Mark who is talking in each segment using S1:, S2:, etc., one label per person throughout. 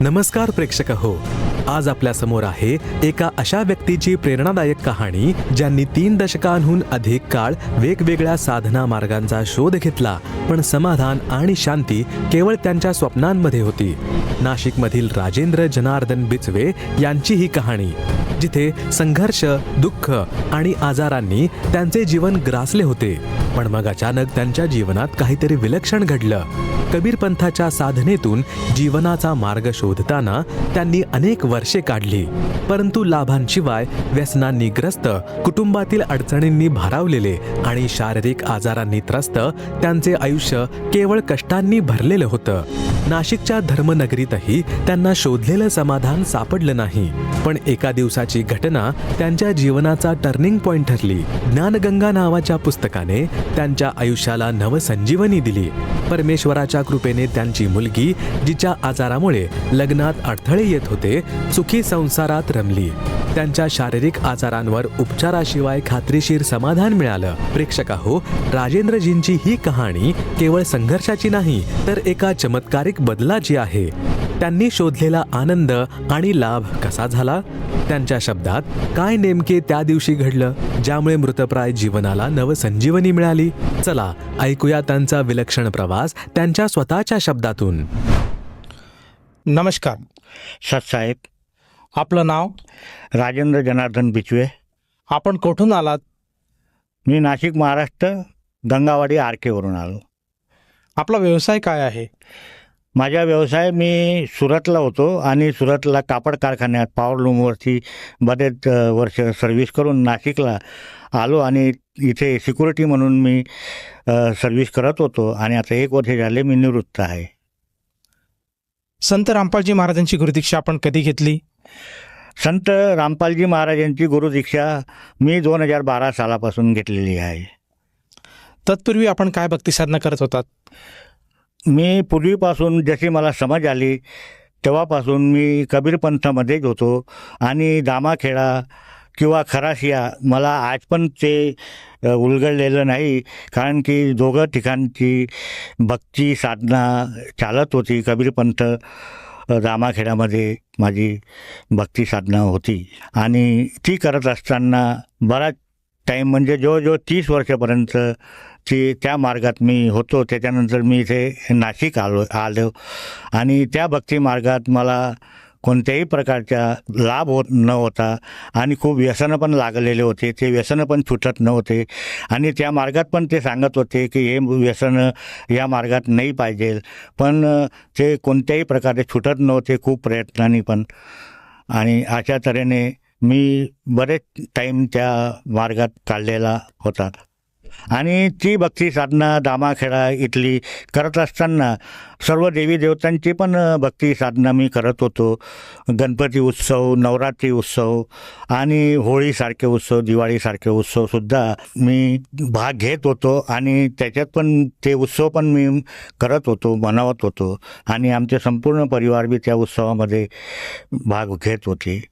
S1: नमस्कार प्रेक्षक हो. आज आपल्यासमोर आहे एका अशा व्यक्तीची प्रेरणादायक कहाणी ज्यांनी तीन दशकांहून अधिक काळ वेगवेगळ्या साधना मार्गांचा शोध घेतला पण समाधान आणि शांती केवळ त्यांच्या स्वप्नांमध्ये होती. नाशिकमधील राजेंद्र जनार्दन बिचवे यांची ही कहाणी जिथे संघर्ष दुःख आणि आजारांनी त्यांचे जीवन ग्रासले होते. पण मग अचानक त्यांच्या जीवनात काहीतरी विलक्षण घडलं. कबीर पंथाच्या साधनेतून जीवनाचा मार्ग शोधताना त्यांनी अनेक वर्षे काढली. परंतु लाभांशिवाय व्यसनांनी ग्रस्त कुटुंबातील अडचणींनी भारावलेले आणि शारीरिक आजारांनी त्रस्त त्यांचे आयुष्य केवळ कष्टांनी भरलेलं होतं. नाशिकच्या धर्मनगरीतही त्यांना शोधलेलं समाधान सापडलं नाही. पण एका दिवसाची घटना त्यांच्या जीवनाचा टर्निंग पॉइंट ठरली. ज्ञानगंगा नावाच्या पुस्तकाने त्यांच्या आयुष्याला नवसंजीवनी दिली. परमेश्वराच्या कृपेने त्यांची मुलगी जिच्या आजारामुळे लग्नात अडथळे येत होते सुखी संसारात रमली. त्यांच्या शारीरिक आजारांवर उपचाराशिवाय खात्रीशीर समाधान मिळालं. प्रेक्षका हो राजेंद्रजींची ही कहाणी केवळ संघर्षाची नाही तर एका चमत्कारिक बदलाची आहे. त्यांनी शोधलेला आनंद आणि लाभ कसा झाला? त्यांच्या शब्दात काय नेमके त्या दिवशी घडलं ज्यामुळे मृतप्राय जीवनाला नवसंजीवनी मिळाली? चला ऐकूया त्यांचा विलक्षण प्रवास त्यांच्या स्वतःच्या शब्दातून.
S2: नमस्कार.
S3: सतसाहेब
S2: आपलं नाव?
S3: राजेंद्र जनार्दन बिचवे.
S2: आपण कुठून आलात?
S3: मी नाशिक महाराष्ट्र गंगावाडी आरकेवरून आलो.
S2: आपला व्यवसाय काय आहे?
S3: माझा व्यवसाय मी सुरतला होतो आणि सुरतला कापड कारखान्यात पॉवर लूमवरती बरेच वर्ष सर्व्हिस करून नाशिकला आलो आणि इथे सिक्युरिटी म्हणून मी सर्व्हिस करत होतो आणि आता एक वर्ष झाले मी निवृत्त आहे.
S2: संत रामपालजी महाराजांची गुरुदीक्षा आपण कधी घेतली?
S3: संत रामपालजी महाराजांची गुरुदीक्षा मी दोन हजार बारा सालापासून घेतलेली आहे.
S2: तत्पूर्वी आपण काय भक्ती साधना करत होतात?
S3: मी पूर्वीपासून जशी मला समज आली तेव्हापासून मी कबीर पंथामध्येच होतो आणि दामाखेडा किंवा खराशिया मला आज पण ते उलगडलेलं नाही. कारण की दोघं ठिकाणची भक्ती साधना चालत होती. कबीरपंथ रामाखेड्यामध्ये माझी भक्ती साधना होती. आणि ती करत असताना बराच टाईम म्हणजे जवळजवळ तीस वर्षापर्यंत ती त्या मार्गात मी होतो. त्याच्यानंतर मी इथे नाशिक आलो आलो. आणि त्या भक्ती मार्गात मला कोणत्याही प्रकारचा लाभ होत न होता आणि खूप व्यसनं पण लागलेले होते. ते व्यसनं पण सुटत नव्हते. आणि त्या मार्गात पण ते सांगत होते की हे व्यसनं या मार्गात नाही पाहिजे. पण ते कोणत्याही प्रकारे सुटत नव्हते खूप प्रयत्नांनी पण. आणि अशा तऱ्हेने मी बरेच टाईम त्या मार्गात काढलेला होता. आणि ती भक्ती साधना दामाखेडा इथली करत असताना सर्व देवी देवतांची पण भक्ती साधना मी करत होतो. गणपती उत्सव नवरात्री उत्सव आणि होळीसारखे उत्सव दिवाळीसारखे उत्सवसुद्धा मी भाग घेत होतो आणि त्याच्यात पण ते उत्सव पण मी करत होतो मनवत होतो आणि आमचे संपूर्ण परिवार बी त्या उत्सवामध्ये भाग घेत होते.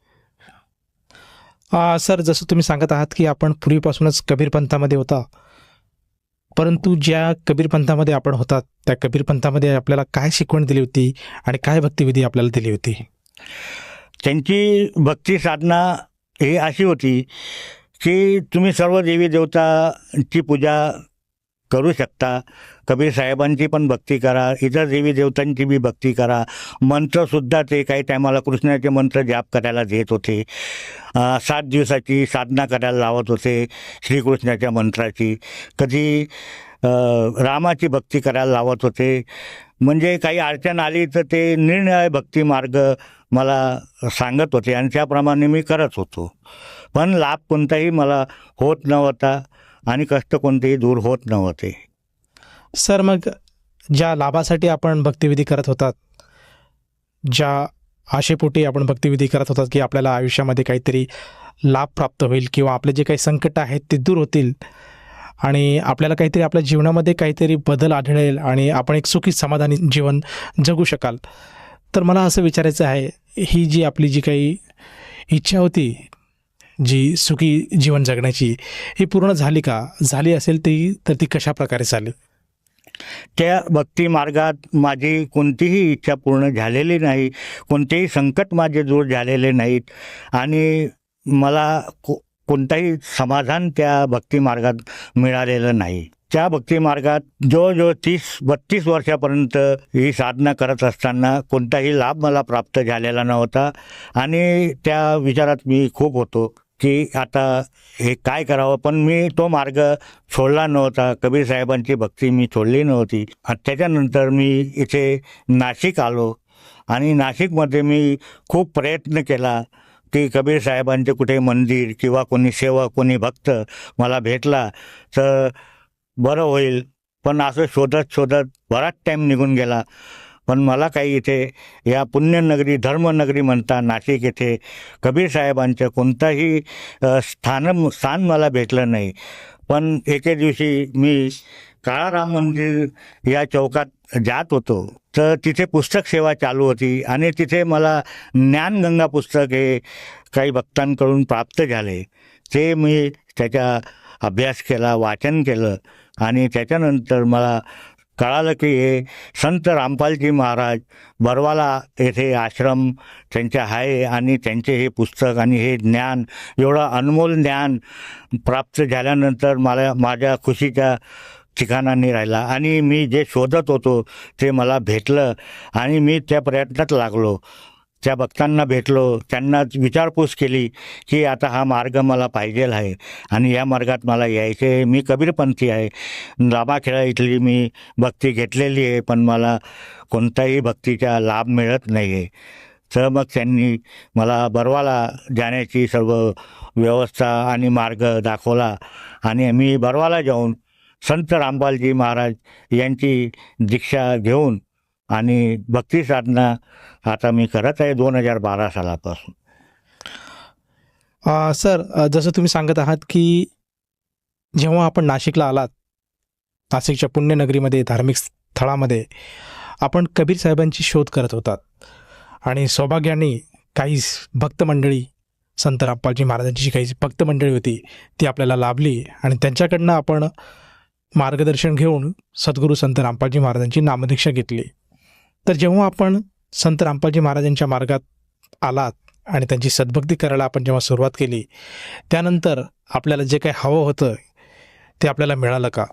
S2: आ, सर जसं तुम्ही सांगत आहात की आपण पूर्वीपासूनच कबीर पंथामध्ये होता परंतु ज्या कबीर पंथामध्ये आपण होतात त्या कबीर पंथामध्ये आपल्याला काय शिकवण दिली होती आणि काय भक्तिविधी आपल्याला दिली होती?
S3: त्यांची भक्ती साधना ही अशी होती की तुम्ही सर्व देवी देवताची पूजा करू शकता. कबीर साहेबांची पण भक्ती करा इतर देवी देवतांची बी भक्ती करा. मंत्रसुद्धा ते काही टायमाला कृष्णाचे मंत्र जाप करायला देत होते. सात दिवसाची साधना करायला लावत होते श्रीकृष्णाच्या मंत्राची. कधी रामाची भक्ती करायला लावत होते. म्हणजे काही अडचण आली तर ते निर्णय भक्ती मार्ग मला सांगत होते आणि त्याप्रमाणे मी करत होतो. पण लाभ कोणताही मला होत नव्हता. आणि कष्ट कोणतेही दूर होत नव्हते.
S2: सर मग ज्या लाभासाठी आपण भक्तिविधी करत होतात ज्या आशेपोटी आपण भक्तिविधी करत होतात की आपल्याला आयुष्यामध्ये काहीतरी लाभ प्राप्त होईल किंवा आपले जे काही संकट आहेत ते दूर होतील आणि आपल्याला काहीतरी आपल्या जीवनामध्ये काहीतरी बदल आढळेल आणि आपण एक सुखी समाधानी जीवन जगू शकाल. तर मला असं विचारायचं आहे ही जी आपली जी काही इच्छा होती जी सुखी जीवन जगण्याची ही पूर्ण झाली का? झाली असेल ती तर ती कशा प्रकारे झाली
S3: त्या भक्ती मार्गात माझी कोणतीही इच्छा पूर्ण झालेली नाही कोणतेही संकट माझे दूर झालेले नाहीत आणि मला को कोणताही समाधान त्या भक्ती मार्गात मिळालेलं नाही. त्या भक्ती मार्गात जवळजवळ तीस बत्तीस वर्षापर्यंत ही साधना करत असताना कोणताही लाभ मला प्राप्त झालेला नव्हता आणि त्या विचारात मी खूप होतो. की आता हे काय करावं? पण मी तो मार्ग सोडला नव्हता. कबीर साहेबांची भक्ती मी सोडली नव्हती. आणि त्याच्यानंतर मी इथे नाशिक आलो. आणि नाशिकमध्ये मी खूप प्रयत्न केला की कबीर साहेबांचे कुठे मंदिर किंवा कोणी सेवक कोणी भक्त मला भेटला तर बरं होईल. पण असं शोधत शोधत बराच टाईम निघून गेला. पण मला काही इथे या पुण्यनगरी धर्मनगरी म्हणता नाशिक येथे कबीर साहेबांचं कोणताही स्थान स्थान मला भेटलं नाही. पण एके दिवशी मी काळाराम मंदिर या चौकात जात होतो. तर तिथे पुस्तक सेवा चालू होती आणि तिथे मला ज्ञानगंगा पुस्तक हे काही भक्तांकडून प्राप्त झाले. ते मी त्याचा अभ्यास केला वाचन केलं आणि त्याच्यानंतर मला कळालं की हे संत रामपालजी महाराज बरवाला येथे आश्रम त्यांचे आहे आणि त्यांचे हे पुस्तक आणि हे ज्ञान एवढं अनमोल ज्ञान प्राप्त झाल्यानंतर मला माझ्या खुशीच्या ठिकाणांनी राहिला. आणि मी जे शोधत होतो ते मला भेटलं आणि मी त्या प्रयत्नात लागलो. त्या भक्तांना भेटलो त्यांना विचारपूस केली की आता हा मार्ग मला पाहिजे आहे आणि या मार्गात मला यायचे आहे. मी कबीरपंथी आहे रामाखेडा इथली मी भक्ती घेतलेली आहे पण मला कोणताही भक्तीचा लाभ मिळत नाही आहे तर मग त्यांनी मला बरवाला जाण्याची सर्व व्यवस्था आणि मार्ग दाखवला आणि मी बरवाला जाऊन संत रामपालजी महाराज यांची दीक्षा घेऊन आणि भक्ती साधना आता मी करत आहे दोन हजार बारा सालापासून.
S2: अ, सर जसं तुम्ही सांगत आहात की जेव्हा आपण नाशिकला आलात नाशिकच्या पुण्यनगरीमध्ये धार्मिक स्थळामध्ये आपण कबीर साहेबांची शोध करत होतात. आणि सौभाग्याने काही भक्त मंडळी संत रामपालजी महाराजांची जी काही भक्त मंडळी होती ती आपल्याला लाभली आणि त्यांच्याकडनं आपण मार्गदर्शन घेऊन सद्गुरू संत रामपालजी महाराजांची नामदीक्षा घेतली. तर जेव्हा आपण संत रामपालजी महाराजांच्या मार्गात आलात आणि त्यांची सद्भक्ती करायला आपण जेव्हा सुरुवात केली त्यानंतर आपल्याला जे काही हवं होतं ते आपल्याला मिळालं का?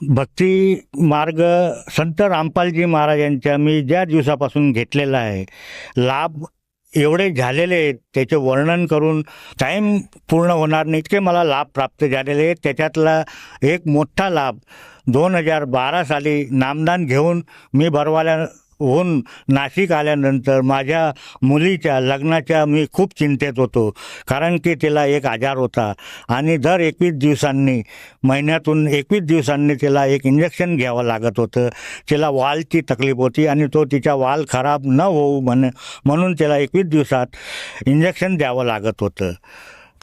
S3: भक्ती मार्ग संत रामपालजी महाराजांच्या मी ज्या दिवसापासून घेतलेला आहे लाभ एवढे झालेले आहेत त्याचे वर्णन करून टाईम पूर्ण होणार नाही इतके मला लाभ प्राप्त झालेले आहेत. त्याच्यातला एक मोठा लाभ दोन हजार बारा साली नामदान घेऊन मी भरवाल्या होऊन नाशिक आल्यानंतर माझ्या मुलीच्या लग्नाच्या मी खूप चिंतेत होतो कारण की तिला एक आजार होता. आणि दर एकवीस दिवसांनी महिन्यातून एकवीस दिवसांनी तिला एक इंजेक्शन घ्यावं लागत होतं. तिला वालची तकलीफ होती आणि तो तिचा वाल खराब न होऊ म्हण म्हणून तिला एकवीस दिवसात इंजेक्शन द्यावं लागत होतं.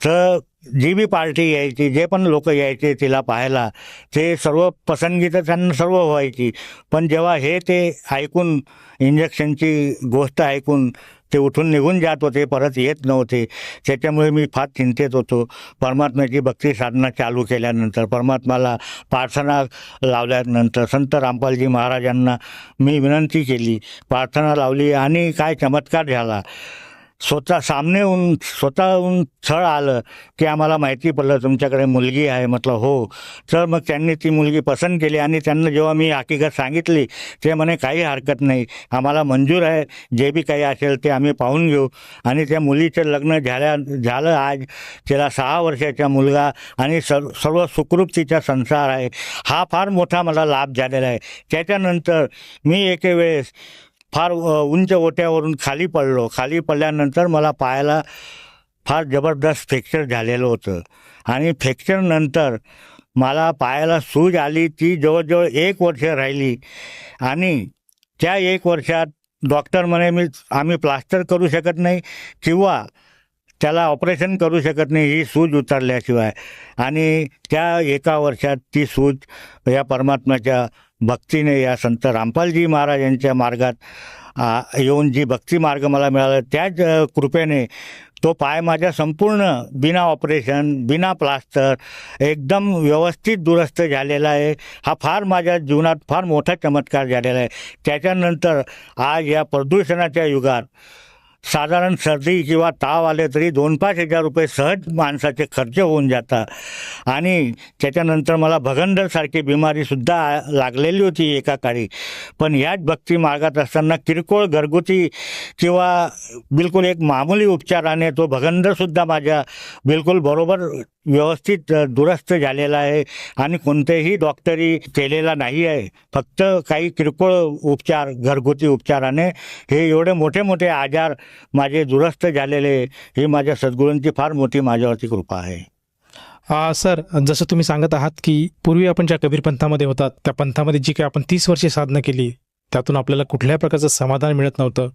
S3: तर जी बी पार्टी यायची जे पण लोक यायचे तिला पाहायला ते सर्व पसंतगी तर त्यांना सर्व व्हायची. पण जेव्हा हे ते ऐकून इंजेक्शनची गोष्ट ऐकून ते उठून निघून जात होते परत येत नव्हते. त्याच्यामुळे मी फार चिंतेत होतो. परमात्म्याची भक्ती साधना चालू केल्यानंतर परमात्माला प्रार्थना लावल्यानंतर संत रामपालजी महाराजांना मी विनंती केली. प्रार्थना लावली आणि काय चमत्कार झाला. स्वतः सामने स्वतःहून छळ आलं की आम्हाला माहिती पडलं तुमच्याकडे मुलगी आहे. म्हटलं हो. तर मग त्यांनी ती मुलगी पसंत केली आणि त्यांना जेव्हा मी हकीकत सांगितली ते म्हणे काही हरकत नाही. आम्हाला मंजूर आहे. जे बी काही असेल ते आम्ही पाहून घेऊ. आणि त्या मुलीचं लग्न झाल्या झालं आज. तिला सहा वर्षाचा मुलगा आणि सर्व सर्व सुखरूप तिचा संसार आहे. हा फार मोठा मला लाभ झालेला आहे. त्याच्यानंतर मी एके वेळेस फार उंच ओट्यावरून खाली पडलो. खाली पडल्यानंतर मला पायाला फार जबरदस्त फ्रॅक्चर झालेलं होतं. आणि फ्रॅक्चरनंतर मला पायाला सूज आली. ती जवळजवळ एक वर्ष राहिली. आणि त्या एक वर्षात डॉक्टर म्हणे मी आम्ही प्लास्टर करू शकत नाही किंवा त्याला ऑपरेशन करू शकत नाही ही सूज उतरल्याशिवाय. आणि त्या एका वर्षात ती सूज या परमात्म्याच्या भक्तीने या संत रामपालजी महाराज यांच्या मार्गात येऊन जी भक्ती मार्ग मला मिळाला त्याच कृपेने तो पाय माझ्या संपूर्ण बिना ऑपरेशन बिना प्लास्टर एकदम व्यवस्थित दुरुस्त झालेला आहे. हा फार माझ्या जीवनात फार मोठा चमत्कार झालेला आहे. त्याच्यानंतर आज या प्रदूषणाच्या युगात साधारण सर्दी किंवा ताव आले तरी दोन पाच हजार रुपये सहज माणसाचे खर्च होऊन जातात. आणि त्याच्यानंतर मला भगंदरसारखी बिमारीसुद्धा लागलेली होती एका काळी. पण याच भक्ती मार्गात असताना किरकोळ घरगुती किंवा बिलकुल एक मामूली उपचाराने तो भगंदरसुद्धा माझ्या बिलकुल बरोबर व्यवस्थित दुरुस्त झालेला आहे आणि कोणतेही डॉक्टरी केलेला नाही आहे. फक्त काही किरकोळ उपचार घरगुती उपचाराने हे एवढे मोठे मोठे आजार माझे दुरुस्त झालेले ही माझ्या सद्गुरूंची फार मोठी माझ्यावरती कृपा आहे.
S2: आ, सर जसं तुम्ही सांगत आहात की पूर्वी आपण ज्या कबीर पंथामध्ये होतात त्या पंथामध्ये जी काही आपण तीस वर्षे साधना केली त्यातून आपल्याला कुठल्याही प्रकारचं समाधान मिळत नव्हतं.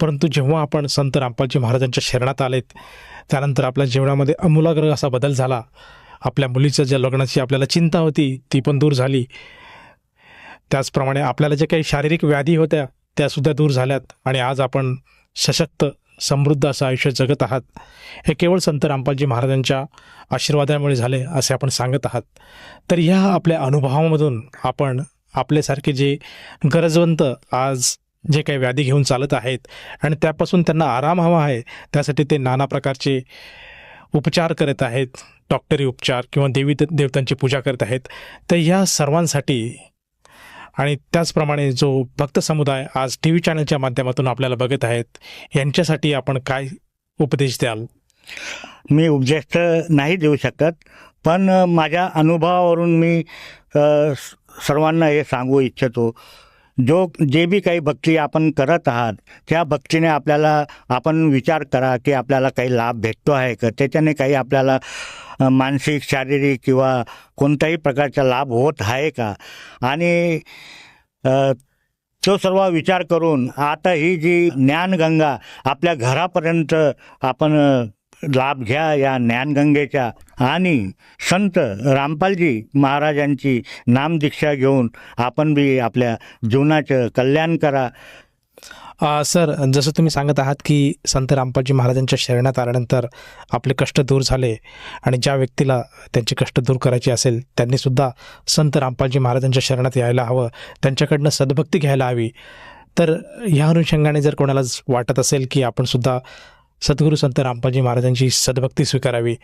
S2: परंतु जेव्हा आपण संत रामपालजी महाराजांच्या शरणात आलेत त्यानंतर आपल्या जीवनामध्ये अमूलाग्र असा बदल झाला. आपल्या मुलीच्या ज्या लग्नाची आपल्याला चिंता होती ती पण दूर झाली. त्याचप्रमाणे आपल्याला ज्या काही शारीरिक व्याधी होत्या त्यासुद्धा दूर झाल्यात आणि आज आपण सशक्त समृद्ध असं आयुष्य जगत आहात. हे केवळ संत रामपालजी महाराजांच्या आशीर्वादामुळे झाले असे आपण सांगत आहात. तर ह्या आपल्या अनुभवामधून आपण आपल्यासारखे जे गरजवंत आज जे काही व्याधी घेऊन चालत आहेत आणि त्यापासून त्यांना आराम हवा आहे त्यासाठी ते नाना प्रकारचे उपचार करत आहेत डॉक्टरी उपचार किंवा देवी देवतांची पूजा करत आहेत. तर या सर्वांसाठी आणि त्याचप्रमाणे जो भक्त समुदाय आज टी व्ही चॅनलच्या माध्यमातून आपल्याला बघत आहेत यांच्यासाठी आपण काय उपदेश द्याल?
S3: मी उपदेश तर नाही देऊ शकत पण माझ्या अनुभवावरून मी सर्वांना हे सांगू इच्छितो. जो जे बी काही भक्ती आपण करत आहात त्या भक्तीने आपल्याला आपण विचार करा की आपल्याला काही लाभ भेटतो आहे का? त्याच्याने काही आपल्याला मानसिक शारीरिक किंवा कोणत्याही प्रकारचा लाभ होत आहे का? आणि तो सर्व विचार करून आता ही जी ज्ञानगंगा आपल्या घरापर्यंत आपण लाभ घ्या या ज्ञानगंगेच्या. आणि संत रामपालजी महाराजांची नामदीक्षा घेऊन आपण बी आपल्या जीवनाचं कल्याण करा.
S2: आ, सर जसं तुम्ही सांगत आहात की संत रामपालजी महाराजांच्या शरणात आल्यानंतर आपले कष्ट दूर झाले आणि ज्या व्यक्तीला त्यांचे कष्ट दूर करायचे असेल त्यांनीसुद्धा संत रामपालजी महाराजांच्या शरणात यायला हवं त्यांच्याकडनं सद्भक्ती घ्यायला हवी. तर ह्या अनुषंगाने जर कोणाला वाटत असेल की आपण सुद्धा सद्गुरू संत रामपालजी महाराजांची सद्भक्ती स्वीकारावी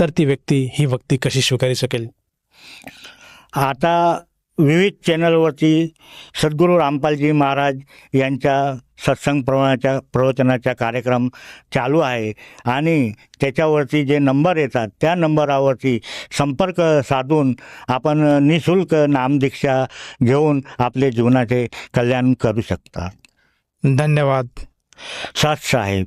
S2: तर ती व्यक्ती ही भक्ती कशी स्वीकारू शकेल?
S3: आता विविध चॅनलवरती सद्गुरू रामपालजी महाराज यांच्या सत्संग प्रवचनाच्या प्रवचनाचा कार्यक्रम चालू आहे. आणि त्याच्यावरती जे नंबर येतात त्या नंबरावरती संपर्क साधून आपण निशुल्क नामदीक्षा घेऊन आपले जीवनाचे कल्याण करू शकता.
S2: धन्यवाद.
S3: सात साहेब.